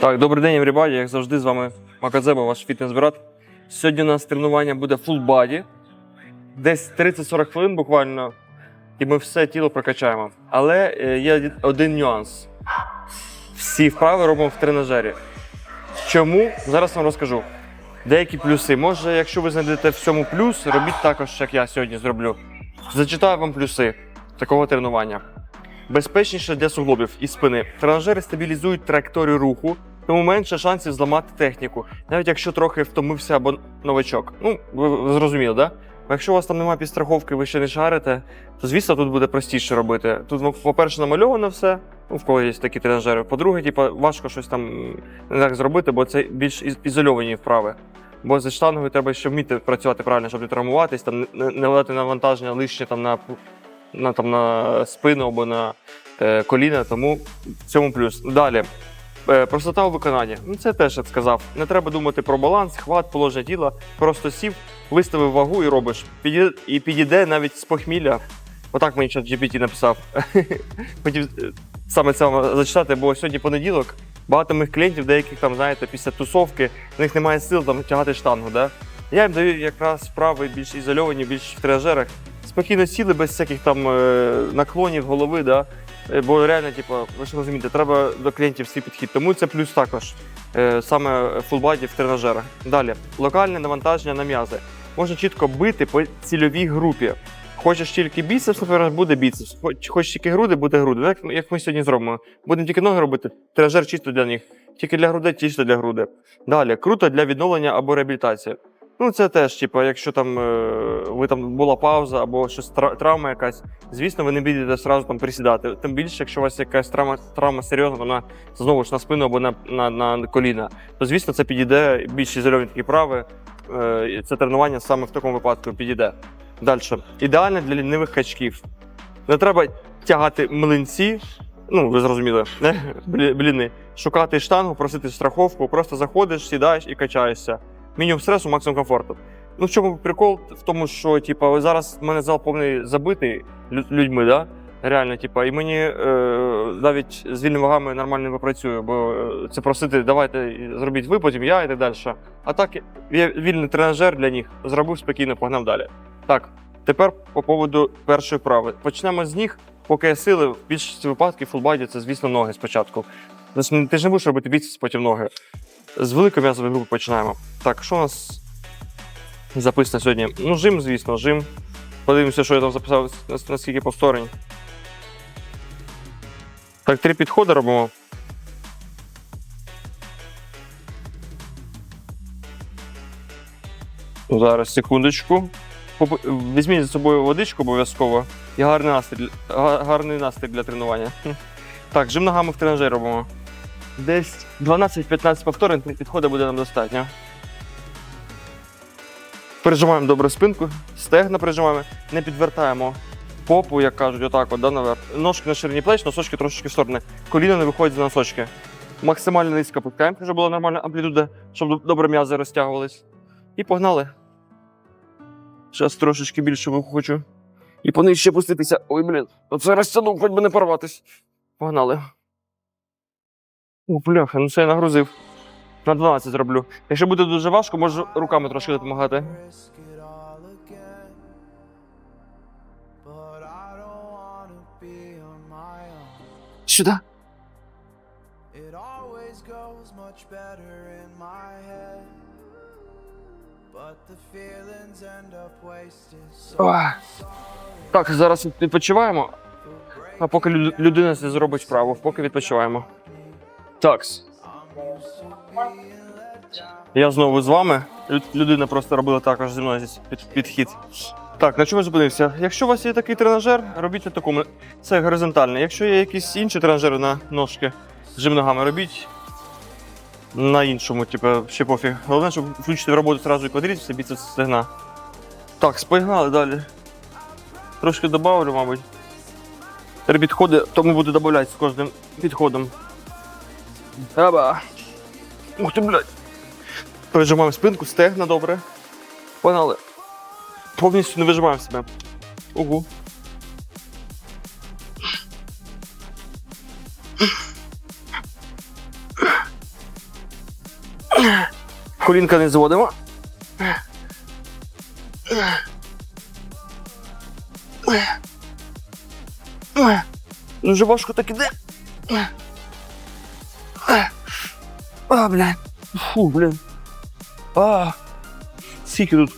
Так, добрий день, everybody. Як завжди, з вами Макадзеба, ваш фітнес-брат. Сьогодні у нас тренування буде full body. Десь 30-40 хвилин буквально, і ми все тіло прокачаємо. Але е, є один нюанс. Всі вправи робимо в тренажері. Чому? Зараз вам розкажу. Деякі плюси. Може, якщо ви знайдете в цьому плюс, робіть також, як я сьогодні зроблю. Зачитаю вам плюси такого тренування. Безпечніше для суглобів і спини. Тренажери стабілізують траєкторію руху, тому менше шансів зламати техніку, навіть якщо трохи втомився або новачок. Ну, ви, зрозуміли, да? Якщо у вас там немає підстраховки, ви ще не шарите, то звісно тут буде простіше робити. Тут, ну, по-перше, намальовано все. Ну, в кого є такі тренажери. По-друге, типу, важко щось там не так зробити, бо це більш ізольовані вправи. Бо за штангою треба ще вміти працювати правильно, щоб не травмуватись, там не, не навантаження лишнє там на, на, там, на спину або на е, коліна, тому в цьому плюс. Далі. Е, простота у виконанні. Ну, це теж як сказав. Не треба думати про баланс, хват, положення тіла. Просто сів, виставив вагу і робиш. Підійде, і підійде навіть з похмілля. Отак мені чат GPT написав. Хотів е, саме це вам зачитати, бо сьогодні понеділок. Багато моїх клієнтів, деяких там, знаєте, після тусовки, в них немає сил там тягати штангу. Да? Я їм даю якраз вправи більш ізольовані, більш в тренажерах. Спокійно сіли без всяких там е, наклонів голови, да? Е, Бо реально, типу, ви ж розумієте, треба до клієнтів свій підхід. Тому це плюс також. е, Саме фулбаді в тренажерах. Далі, локальне навантаження на м'язи. Можна чітко бити по цільовій групі. Хочеш тільки біцепс, наприклад, буде біцепс. Хоч- Хочеш тільки груди, буде груди. Так, як ми сьогодні зробимо. Будемо тільки ноги робити, тренажер чисто для них. Тільки для грудей, чисто для груди. Далі, круто для відновлення або реабілітації. Ну, це теж, типу, якщо там е, ви там була пауза або щось тра- травма якась, звісно, ви не будете одразу там присідати. Тим більше, якщо у вас якась травма, травма серйозна, вона знову ж на спину або на, на, на коліна, то звісно це підійде більш ізольовані такі прави. Е, це тренування саме в такому випадку підійде. Далі. Ідеально для лінивих качків. Не треба тягати млинці, ну ви зрозуміли? Бліни, шукати штангу, просити страховку, просто заходиш, сідаєш і качаєшся. Мінімум стресу, максимум комфорту. Ну, в чому прикол? В тому, що типа, зараз в мене зал повний забитий людьми, да? Реально, типа, і мені е, навіть з вільними вагами нормально не попрацюю, бо е, це просити, давайте зробіть ви, потім я і так далі. А так є вільний тренажер для них, зробив спокійно, погнав далі. Так, тепер по поводу першої вправи. Почнемо з ніг, поки є сили, в більшості випадків фулбаді це, звісно, ноги спочатку. Тобто Ти ж не будеш робити біцепс, потім ноги. З великої м'язової групи починаємо. Так, що у нас записано сьогодні? Ну, жим, звісно, жим. Подивимося, що я там записав, наскільки повторень. Так, три підходи робимо. Зараз, секундочку. Візьміть за собою водичку обов'язково і гарний настрій, гарний настрій для тренування. Так, жим ногами в тренажері робимо. Десь 12-15 повторень підходу буде нам достатньо. Прижимаємо добре спинку, стегна прижимаємо, не підвертаємо попу, як кажуть, отак, от, да, наверх. Ножки на ширині плеч, носочки трошечки в сторони. Коліна не виходять за носочки. Максимально низько пускаємо, щоб була нормальна амплітуда, щоб добре м'язи розтягувались. І погнали. Зараз трошечки більше хочу. І понижче опуститися. Ой, блін, оце розтягнув, хоч би не порватись. Погнали. О, бляха, ну це я нагрузив. На 12 зроблю. Якщо буде дуже важко, можу руками трошки допомагати. Сюди. Так, зараз відпочиваємо. А поки людина зробить вправу, поки відпочиваємо. Такс. Я знову з вами. Людина просто робила також зі мною під, підхід. Так, на чому зупинився? Якщо у вас є такий тренажер, робіть на такому. Це горизонтальний. Якщо є якісь інші тренажери на ножки з ногами, робіть на іншому, типу, ще пофіг. Головне, щоб включити в роботу одразу і квадріцепс, і біцепс стегна. Так, спогнали далі. Трошки добавлю, мабуть. Три підходи, тому буду додавати з кожним підходом. Аба. Ух ти, блядь. Прижимаємо спинку, стегна добре. Погнали. Повністю не вижимаємо себе. Угу. Колінка не зводимо. Дуже важко так іде. А, блін. Фу, блін. А. Скільки тут?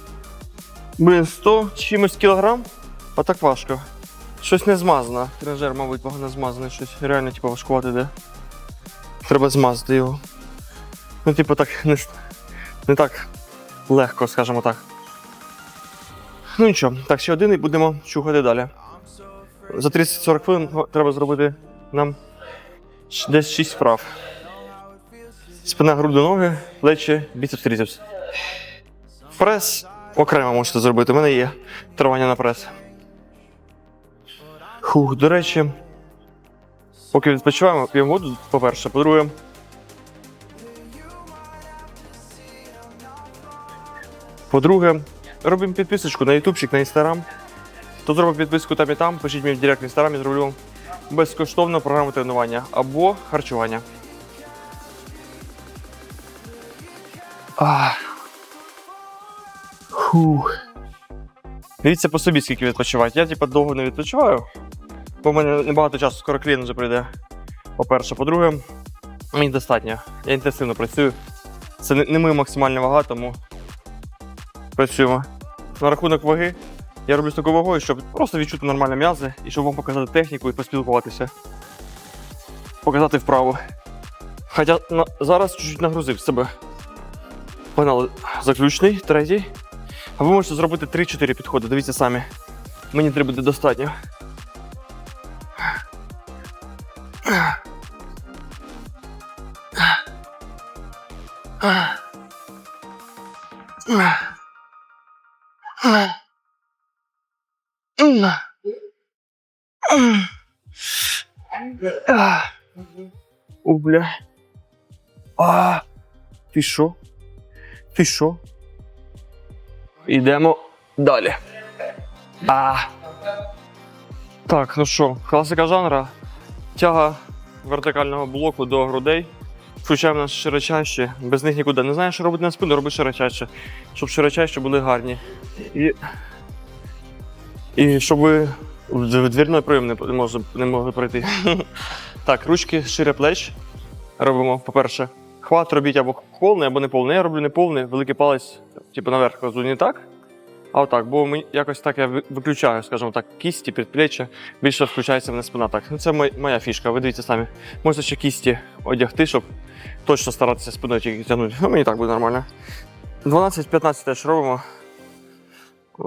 Блін, 100 чимось кілограм, а так важко. Щось не змазано. Тренажер, мабуть, погано змазаний, щось реально типу, важкувати йде. Треба змазати його. Ну, типу, так не, не так легко, скажімо так. Ну нічого, так, ще один і будемо чухати далі. За 30-40 хвилин треба зробити нам десь 6 вправ. Спина, груди, ноги, плечі, біцепс, трицепс. Прес окремо можете зробити. У мене є тривання на прес. Хух, до речі, поки відпочиваємо, п'ємо воду, по-перше. По-друге, по-друге, робимо підписочку на ютубчик, на інстаграм. Хто зробив підписку там і там, пишіть мені в директ в інстаграмі, зроблю вам безкоштовну програму тренування або харчування. Фух. Дивіться по собі, скільки відпочивати. Я типу довго не відпочиваю, бо в мене небагато часу, скоро клієнт вже прийде. По-перше, по-друге, мені достатньо. Я інтенсивно працюю. Це не, моя максимальна вага, тому працюємо. На рахунок ваги я роблю з такою вагою, щоб просто відчути нормальні м'язи і щоб вам показати техніку і поспілкуватися. Показати вправу. Хоча на, зараз чуть-чуть нагрузив себе. Погнали. Заключний, третій. А ви можете зробити 3-4 підходи, дивіться самі. Мені треба буде достатньо. О, бля. А, ти що? Ти що? Йдемо далі. А. Так, ну що, класика жанра. Тяга вертикального блоку до грудей. Включаємо нас широчайші, без них нікуди. Не знаєш, що робити на спину, роби широчайше. Щоб широчайші були гарні. І, і щоб ви в двірний прийом не, не, не могли пройти. Так, ручки шире плеч. Робимо, по-перше, хват робіть або повний, або не повний. Я роблю не повний, великий палець, типу наверх кладу не так. А отак, бо мені якось так я виключаю, скажімо так, кісті, підплеччя, більше включається мене спина. Так, ну це моя фішка, ви дивіться самі. Можете ще кісті одягти, щоб точно старатися спиною тільки тягнути. Ну, мені так буде нормально. 12-15 теж робимо.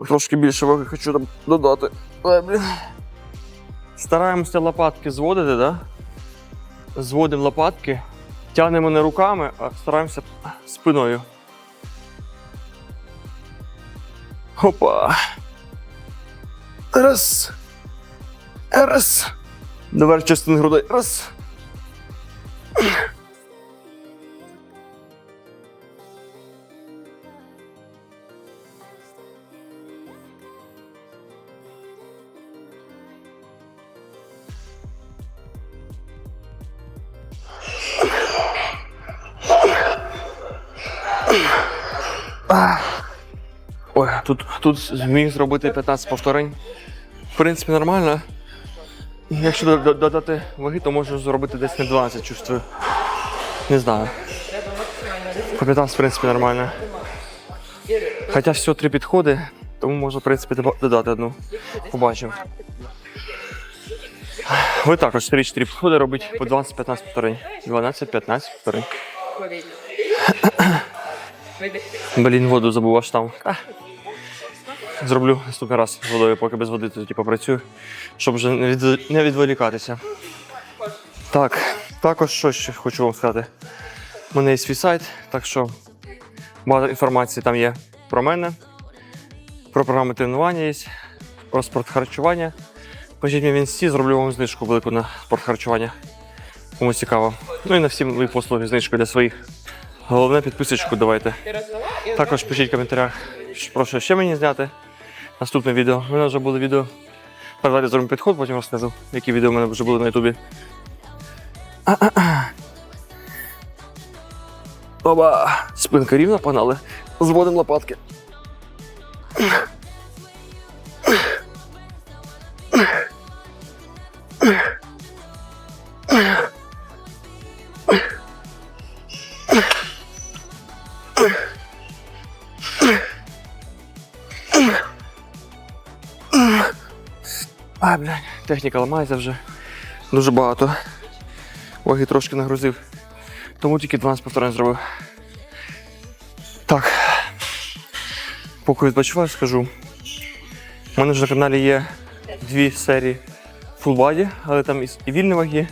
Трошки більше ваги хочу там додати. Ой, блін. Стараємося лопатки зводити, да? Зводимо лопатки, тягнемо не руками, а стараємося спиною. Опа. Раз. Раз. До верх частини грудей. Раз. Ой, тут, тут зміг зробити 15 повторень. В принципі, нормально. Якщо до- до- додати ваги, то можу зробити десь на 12, чувствую. Не знаю. По 15, в принципі, нормально. Хоча всього три підходи, тому можу, в принципі, додати одну. Побачимо. Ви також 3-4 підходи робіть по 12-15 повторень. 12-15 повторень. Блін, воду забув аж там. Зроблю наступний раз з водою, поки без води тут типу, працюю, щоб вже не, від... не відволікатися. Так, також що ще хочу вам сказати. У мене є свій сайт, так що багато інформації там є про мене, про програми тренування є, про спортхарчування. Пишіть мені в інсті, зроблю вам знижку велику на спортхарчування. Кому цікаво. Ну і на всі мої послуги знижку для своїх. Головне підписочку давайте. Також пишіть в коментарях, про що ще мені зняти. Наступне відео. У мене вже було відео. Передалі Давайте зробимо підход, потім розкажу, які відео в мене вже були на Ютубі. Оба! Спинка рівна, погнали. Зводимо лопатки. Техніка ламається вже. Дуже багато. Ваги трошки нагрузив. Тому тільки 12 повторень зробив. Так. Поки відпочиваю, скажу. У мене вже на каналі є дві серії фулбаді, але там і, вільні ваги,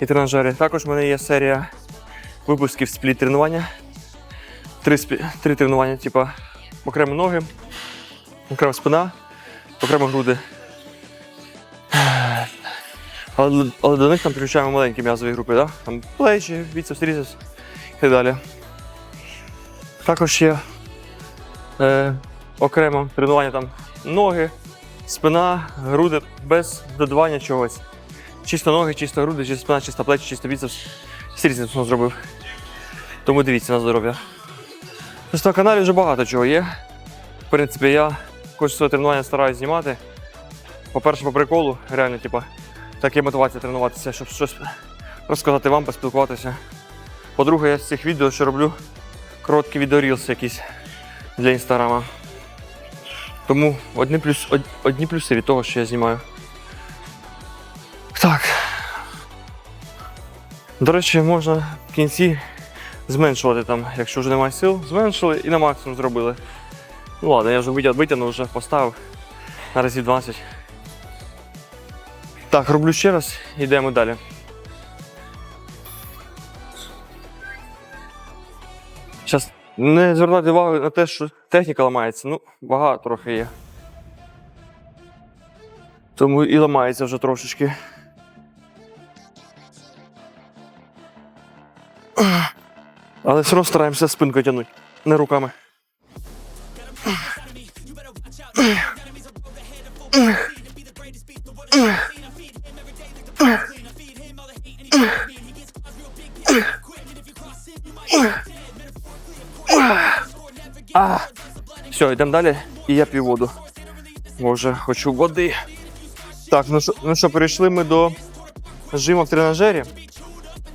і тренажери. Також в мене є серія випусків спліт тренування. Три, спі- три тренування, типу, окремо ноги, окремо спина, окремо груди. Але, але до них там підключаємо маленькі м'язові групи, да? там плечі, біцепс, тріцепс і так далі. Також є е, окремо тренування там ноги, спина, груди без додавання чогось. Чисто ноги, чисто груди, чисто спина, чисто плечі, чисто біцепс. Стріцепс не зробив. Тому дивіться на здоров'я. На каналі вже багато чого є. В принципі, я кожне своє тренування стараюсь знімати. По-перше, по приколу, реально, типа, так є мотивація тренуватися, щоб щось розказати вам, поспілкуватися. По-друге, я з цих відео ще роблю короткі відеорілси якісь для інстаграма. Тому одні, плюс, одні плюси від того, що я знімаю. Так. До речі, можна в кінці зменшувати там, якщо вже немає сил, зменшили і на максимум зробили. Ну ладно, я вже витягнув, вже поставив на разів 20. Так, роблю ще раз, йдемо далі. Зараз не звертайте увагу на те, що техніка ламається. Ну, вага трохи є. Тому і ламається вже трошечки. Але все одно стараємося спинку тягнути, не руками. Все, йдемо далі. І я п'ю воду. Боже, хочу води. Так, ну що, ну що, перейшли ми до жима в тренажері.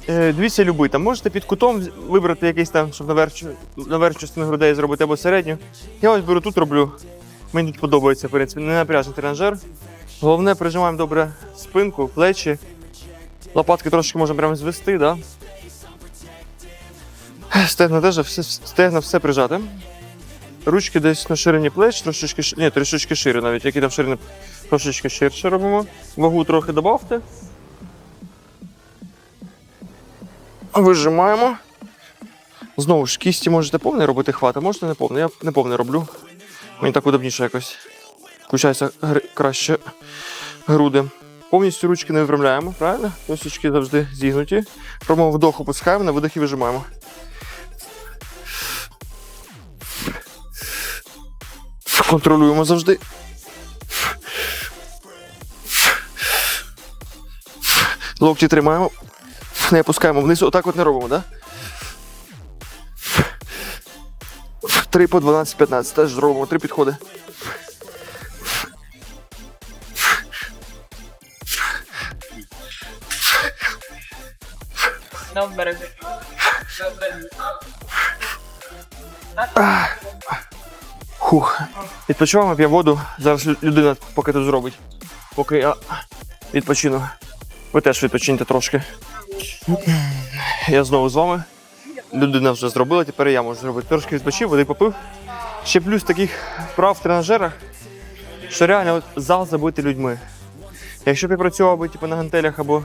Е, дивіться, любий. Там можете під кутом вибрати якийсь там, щоб на верхню, частину грудей зробити або середню. Я ось беру тут роблю. Мені тут подобається, в принципі, не напряжний тренажер. Головне, прижимаємо добре спинку, плечі. Лопатки трошки можемо прямо звести, да? Стегна теж все, стегна все прижати. Ручки десь на ширині плеч, трошечки ні, трошечки шире навіть, які там ширини трошечки ширше робимо. Вагу трохи додавте. Вижимаємо. Знову ж кісті можете повний робити хват, а можете не повний. Я не повний роблю. Мені так удобніше якось. Включаються гри- краще груди. Повністю ручки не випрямляємо, правильно? Носочки завжди зігнуті. Робимо вдох, опускаємо, на видохі вижимаємо. Контролюємо завжди. Локті тримаємо. Не опускаємо вниз. Отак от не робимо, так? Да? 3 по 12-15 теж зробимо. Три підходи. No better. Хух. Відпочиваємо, п'ємо воду. Зараз людина поки тут зробить. Поки я відпочину. Ви теж відпочиньте трошки. Я знову з вами. Людина вже зробила, тепер я можу зробити. Трошки відпочив, води попив. Ще плюс таких вправ в тренажерах, що реально зал забитий людьми. Якщо б я працював би типу, на гантелях або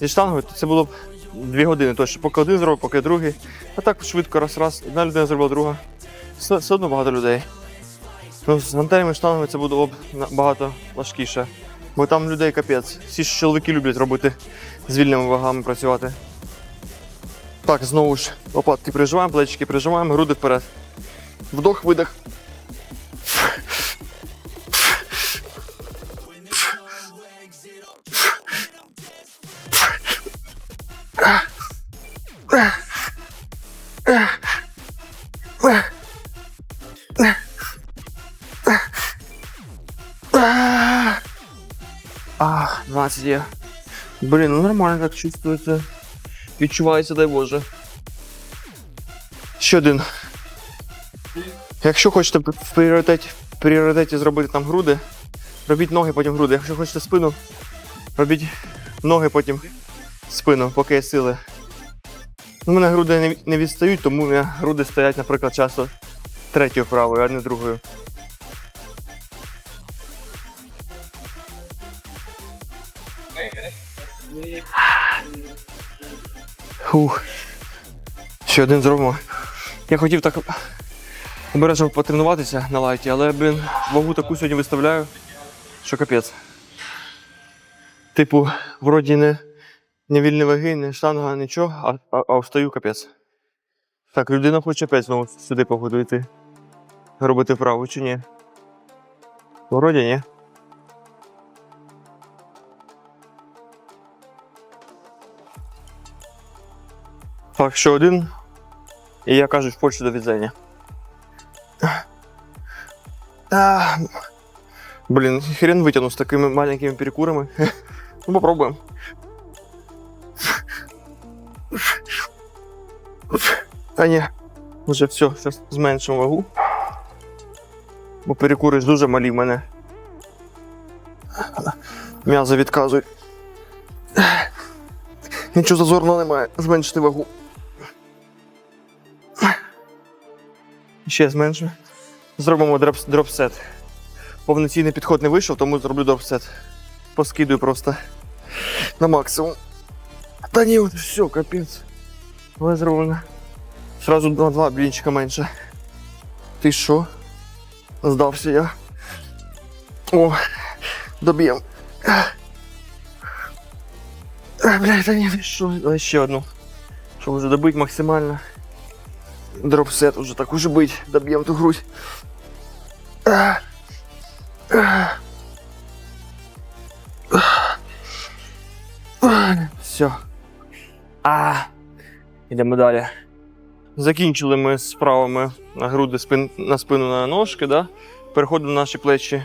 зі штангою, то це було б дві години точно. Поки один зробив, поки другий. А так швидко раз-раз. Одна людина зробила друга. Все одно багато людей. З гантелями штангами це було б набагато важкіше. Бо там людей капець. Всі ж чоловіки люблять робити з вільними вагами працювати. Так, знову ж лопатки прижимаємо, плечики прижимаємо, груди вперед. Вдох, видих. 15 є. Блін, ну нормально так чувствується. Відчувається, дай Боже. Ще один. Якщо хочете в пріоритеті, в пріоритеті зробити там груди, робіть ноги, потім груди. Якщо хочете спину, робіть ноги, потім спину, поки є сили. У мене груди не відстають, тому у мене груди стоять, наприклад, часто третьою правою, а не другою. Фух. Ще один зробимо. Я хотів так обережно потренуватися на лайті, але, блін, вагу таку сьогодні виставляю, що капець. Типу, вроді не, не вільні ваги, не штанга, нічого, а, а, а встаю капець. Так, людина хоче опять знову сюди походу йти. Робити вправу чи ні? Вроді ні. Так, ще один. І я кажу, в Польщу до відзення. Блін, хрен витягну з такими маленькими перекурами. Ну, попробуємо. А ні, вже все, зараз зменшимо вагу. Бо перекури ж дуже малі в мене. М'язи відказують. Нічого зазорного немає. Зменшити вагу. Ще зменшу. Зробимо дропсет. Повноцінний підход не вийшов, тому зроблю дропсет. Поскидую просто на максимум. Та ні, от все, капець. Але зроблено. Сразу на два блінчика менше. Ти що? Здався я. О, доб'єм. Бля, та ні, ти що? Давай ще одну. Щоб вже добити максимально. Дропсет уже так уже бить. Доб'єм ту грудь. Все. А. Йдемо далі. Закінчили ми справами на груди спин, на спину на ножки, да? переходимо на наші плечі.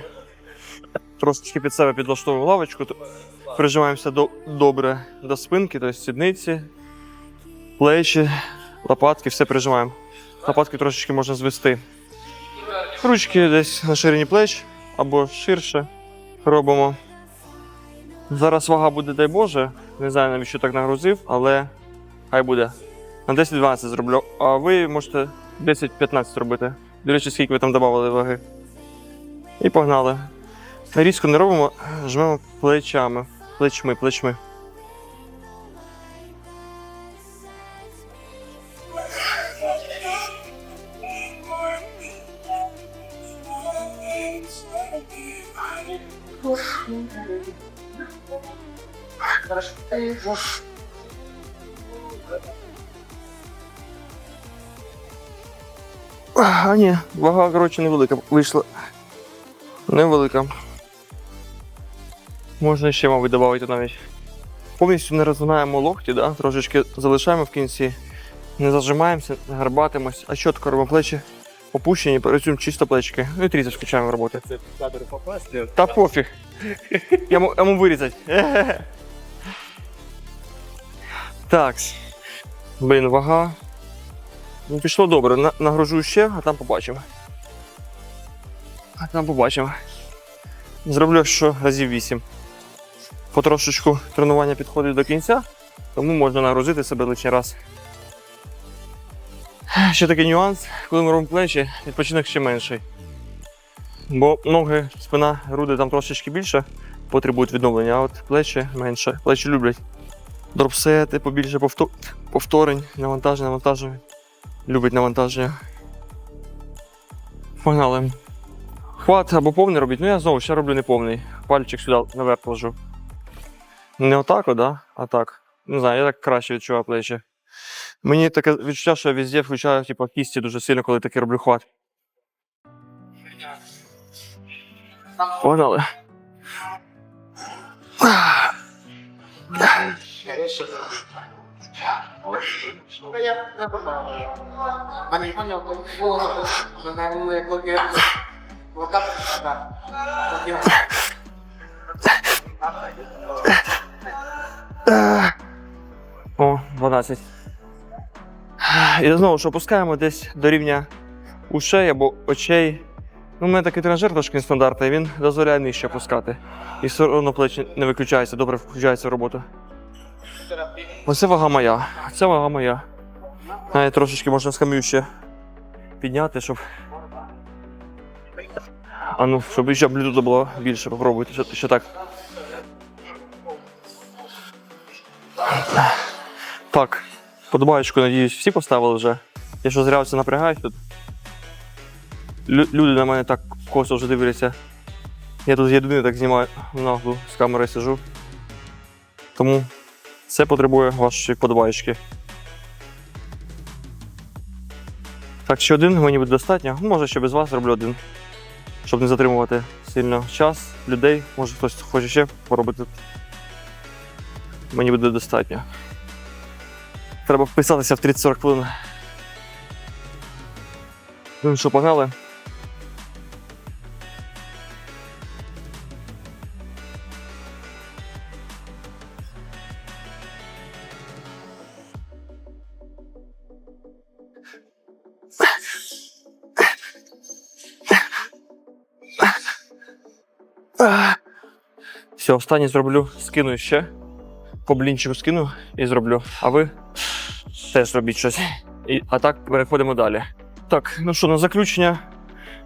Трошечки під себе підлаштовуємо лавочку. Прижимаємося до, добре до спинки, тобто сідниці, плечі, лопатки, все прижимаємо. Лопатки трошечки можна звести. Ручки десь на ширині плеч або ширше робимо. Зараз вага буде, дай Боже. Не знаю, навіщо так нагрузив, але хай буде. На 10-12 зроблю. А ви можете 10-15 робити. До речі, скільки ви там додавали ваги. І погнали. Різко не робимо, жмемо плечами. Плечми, плечми. А, ні, вага, коротше, невелика вийшла. Невелика. Можна ще, мабуть, додати навіть. Повністю не розгинаємо локті, да? трошечки залишаємо в кінці, не зажимаємося, не гарбатимось, а чітко робимо плечі опущені, працюємо чисто плечики. Ну і трізочку включаємо роботи. Це в кадр попасти. Та пофіг. Я можу вирізати. Так. Блін, вага. Ну, пішло добре. На- Нагружу ще, а там побачимо. А там побачимо. Зроблю що разів 8. Потрошечку тренування підходить до кінця, тому можна нагрузити себе лише раз. Ще такий нюанс, коли ми робимо плечі, відпочинок ще менший. Бо ноги, спина, груди там трошечки більше потребують відновлення, а от плечі менше. Плечі люблять дропсети, побільше повто- повторень, навантаження, навантаження. Любить навантаження. Погнали. Хват або повний робіть. Ну я знову ще роблю неповний. Пальчик сюди наверх ложу. Не отак, да? а так. Не знаю, я так краще відчуваю плечі. Мені таке відчуття, що я везде включаю типу, кісті дуже сильно, коли таки роблю хват. Погнали. О, 12. І знову ж опускаємо десь до рівня ушей або очей. Ну, у мене такий тренажер трошки нестандартний, він дозволяє нижче опускати. І все одно плечі не виключається, добре включається в роботу. Оце вага моя. Це вага моя. Навіть трошечки можна скам'ю ще підняти, щоб. А ну, щоб ще блюдо було більше, попробуйте ще, ще так. Так, подобаєчку, надіюсь, всі поставили вже. Я що зря це напрягають тут. Лю- люди на мене так косо вже дивляться. Я тут єдиний так знімаю наглу з камери сижу. Тому це потребує вашої подобаєчки. Так, ще один мені буде достатньо. Може, ще без вас зроблю один. Щоб не затримувати сильно час, людей. Може хтось хоче ще поробити. Мені буде достатньо. Треба вписатися в 30-40 хвилин. Ну що, погнали? Все, останнє зроблю, скину ще. По блінчику скину і зроблю. А ви теж робіть щось. І, а так переходимо далі. Так, ну що, на заключення.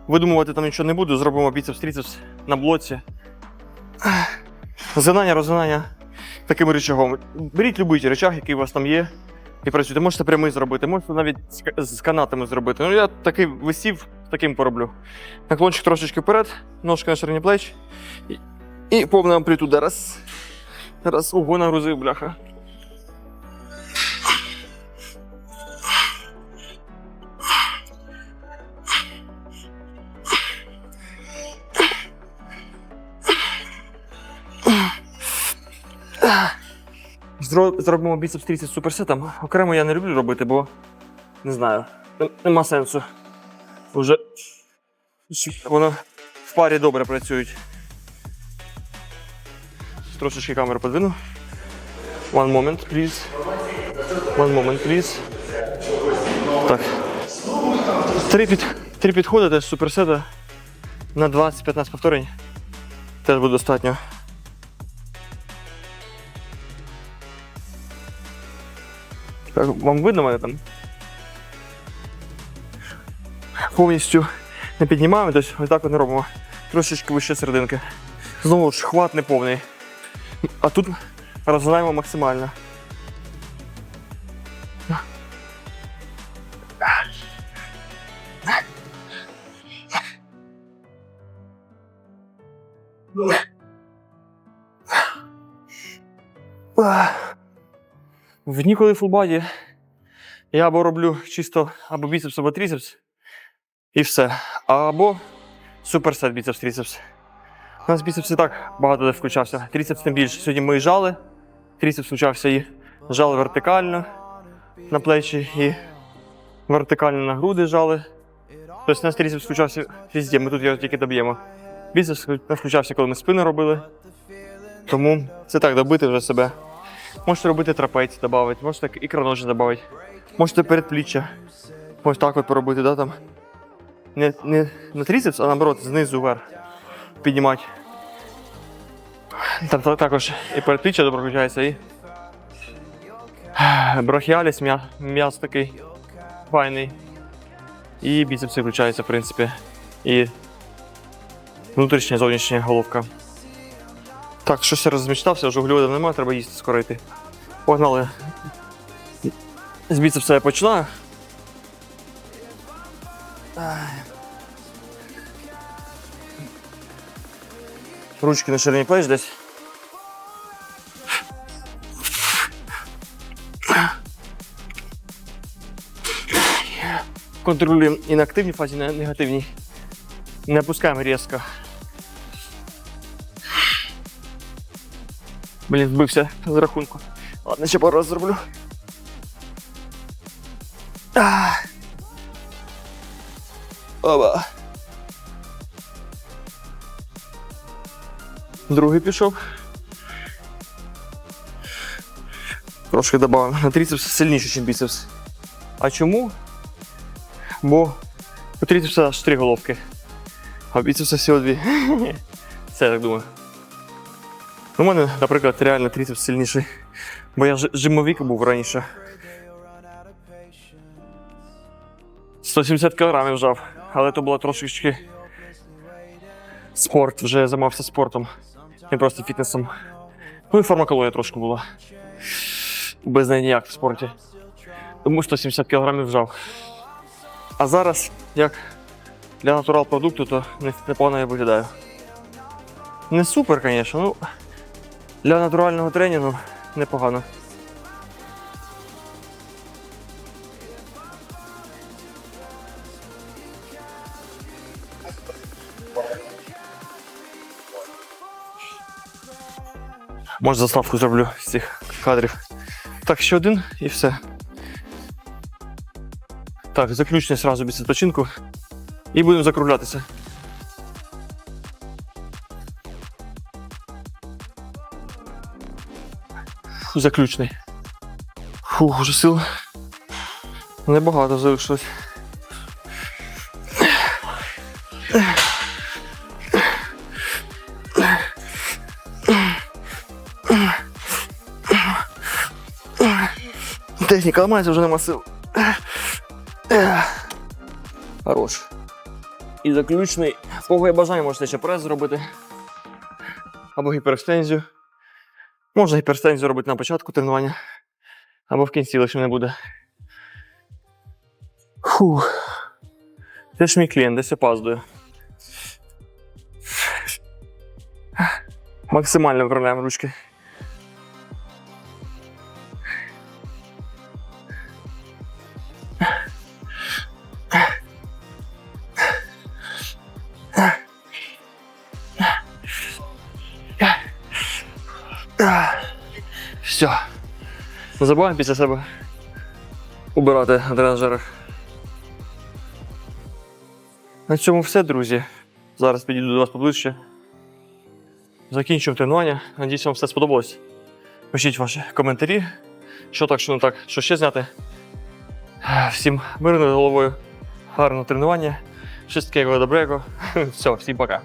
Видумувати там нічого не буду, зробимо біцепс тріцепс на блоці. Згинання, розгинання таким речагом. Беріть будь-який речаг, який у вас там є, і працюйте. Можете прямий зробити, можете навіть з канатами зробити. Ну, я такий висів, таким пороблю. Наклончик трошечки вперед, ножка на ширині плеч. І, і повна амплітуда. Раз. Раз, ого, нагрузив, бляха. Зробимо біцепс 30 суперсетом. Окремо я не люблю робити, бо не знаю. Нема сенсу. Уже воно в парі добре працюють. Трошечки камеру подвину. One moment, please. One moment, please. Так. Три, під, три підходи теж суперсета на 20-15 повторень. Теж буде достатньо. Вам видно мене там? Повністю не піднімаємо, тобто ось так от не робимо. Трошечки вище серединки. Знову ж хват не повний. А тут розгинаємо максимально. В дні, коли фулбаді, я або роблю чисто або біцепс, або тріцепс, і все. Або суперсет біцепс, тріцепс. У нас біцепс і так багато де включався. Тріцепс тим більше. Сьогодні ми і жали. Тріцепс включався і жали вертикально на плечі, і вертикально на груди жали. Тобто у нас тріцепс включався везде, ми тут його тільки доб'ємо. Біцепс включався, коли ми спину робили. Тому це так, добити вже себе. Можете робити трапецію додати, можете так ікроножі додати, можете передпліччя. Ось так от поробити, да, там. Не, не на тріцепс, а наоборот, знизу вверх піднімати. Там та- також і передпліччя добре включається, і брахіаліс, м'я- м'яз такий файний. І біцепси включаються, в принципі. І внутрішня, зовнішня головка. Так, щось я розмічтався, вже углеводів немає, треба їсти скоро йти. Погнали. З біцепса я починаю. Ручки на ширині плеч десь. Контролюємо і на активній фазі, і на негативній. Не опускаємо різко. Блін, збився з рахунку. Ладно, ще пару раз зроблю. Ах. Оба. Другий пішов. Трошки додав на трицепс сильніше, ніж біцепс. А чому? Бо у трицепса аж три головки, а біцепса всього дві. Це я так думаю. У мене, наприклад, реально трицепс сильніший. Бо я жимовік був раніше. 170 кг жав, але то було трошечки спорт, вже займався спортом, не просто фітнесом. Ну і фармакологія трошки була. Без неї ніяк в спорті. Тому 170 кг вжав. А зараз, як для натурал продукту, то не- непогано я виглядаю. Не супер, звісно, ну для натурального тренінгу непогано. Може заставку зроблю з цих кадрів. Так, ще один і все. Так, заключний сразу без відпочинку. І будемо закруглятися. Заключний. Фух, уже сил. Небагато залишилось. Техніка ламається, вже нема сил. Хорош. І заключний. Кого є бажання, можете ще прес зробити. Або гіперекстензію. Можна гіперекстензію робити на початку тренування. Або в кінці, лише не буде. Фух. Це ж мій клієнт, десь опаздує. Максимально вправляємо ручки. Забуваємо після себе убирати на тренажерах. На цьому все, друзі. Зараз підійду до вас поближче. Закінчуємо тренування. Надіюсь, вам все сподобалось. Пишіть ваші коментарі. Що так, що не так, що ще зняти. Всім мирною головою, гарного тренування. Wszystkiego dobrego. Все, всім пока.